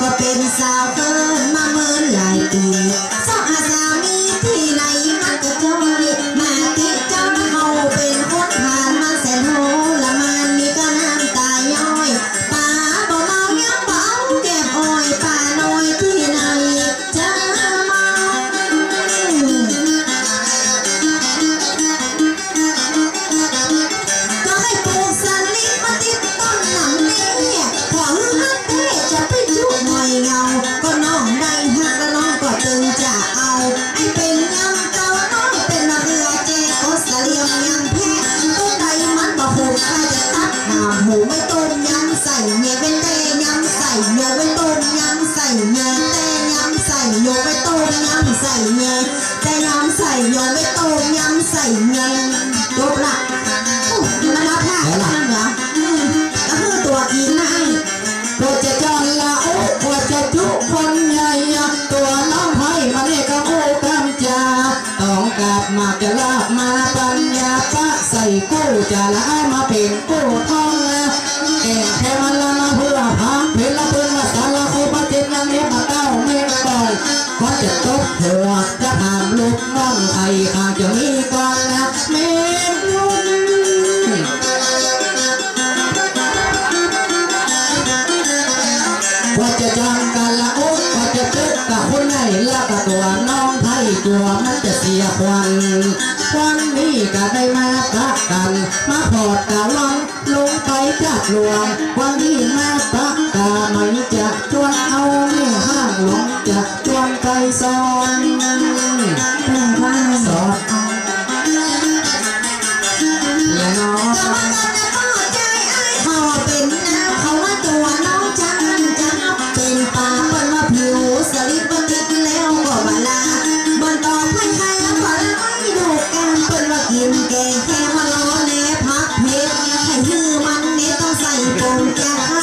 but they มูมันต้มยำใส่เนื้อเป็นเตย้ำใส่โยเป็นต้มยำใส่เนื้อเตย้ำใส่โยเป็นต้มยำใส่เนื้อเตย้ำใส่โยเป็นต้มยำใส่เนื้อยกละโอ้ยมันรับหน้าละเหรอก็คือตัวกินนะไอ้ตัจะจอนละโอ้ตัวจะทุกคนใหญ่ตัวน้องให้มาเนเยกโอ้กันจ้าต้องกลับมาจะลาบมาปัญญาปะใส่กู้จะละ ก็จะตบเถื่อจะทำลูกน้องไทยข้างจะมีก่อนแล้วเมนุ่นว่าจะจองกันละโอ๊ตว่าจะเกิดกับคนไหนละกับตัวน้องไทยตัวมันจะเสียควันควันนี้ก็ได้มาพักกัน มาพอดกะวังลงไปจากหลวงวันนี้มาพักกะไม่จะจวนเอาไม่ห้างหลงจะายสอนผ้พันสอบและน้องพ่อเป็นน้าเขาว่าตัวน้องจันจับเป็นปลาเปลว่าผิวสลิปติดแล้วก็บาลาบนตองพันไทยขอละไม่ดูกันเปิ้ว่ากินแกงแค่ว่าล้อแน่พักเพชรให้ฮือมันนี่ต้องใส่ปงแก้